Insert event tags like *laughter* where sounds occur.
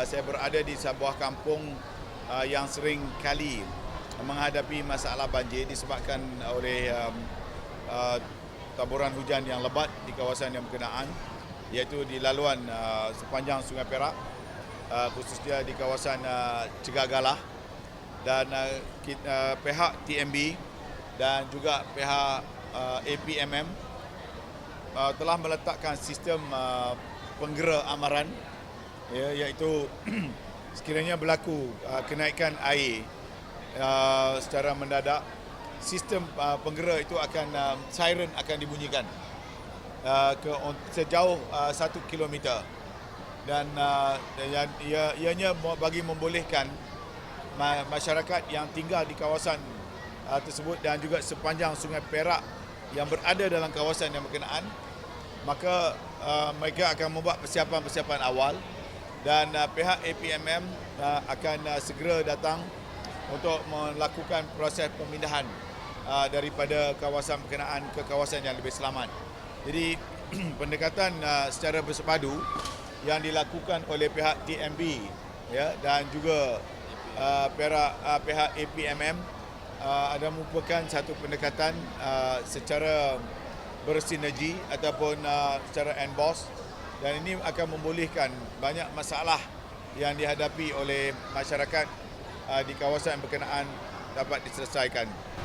uh, saya berada di sebuah kampung uh, yang sering kali menghadapi masalah banjir disebabkan oleh um, uh, taburan hujan yang lebat di kawasan yang berkenaan iaitu di laluan uh, sepanjang Sungai Perak uh, khususnya di kawasan uh, Cegagalah dan uh, kita, uh, pihak TMB dan juga pihak uh, APMM uh, telah meletakkan sistem uh, penggera amaran ya, iaitu *clears throat* sekiranya berlaku uh, kenaikan air uh, secara mendadak sistem uh, penggera itu akan uh, siren akan dibunyikan uh, ke sejauh uh, satu kilometer. Dan uh, ia, ia, ianya bagi membolehkan ma- masyarakat yang tinggal di kawasan uh, tersebut dan juga sepanjang Sungai Perak yang berada dalam kawasan yang berkenaan maka uh, mereka akan membuat persiapan-persiapan awal dan uh, pihak APMM uh, akan uh, segera datang untuk melakukan proses pemindahan uh, daripada kawasan berkenaan ke kawasan yang lebih selamat. Jadi *clears throat* pendekatan uh, secara bersepadu yang dilakukan oleh pihak TMB ya dan juga uh, pihak uh, pihak APMM uh, ada merupakan satu pendekatan uh, secara bersinergi ataupun uh, secara endboss dan ini akan membolehkan banyak masalah yang dihadapi oleh masyarakat uh, di kawasan berkenaan dapat diselesaikan.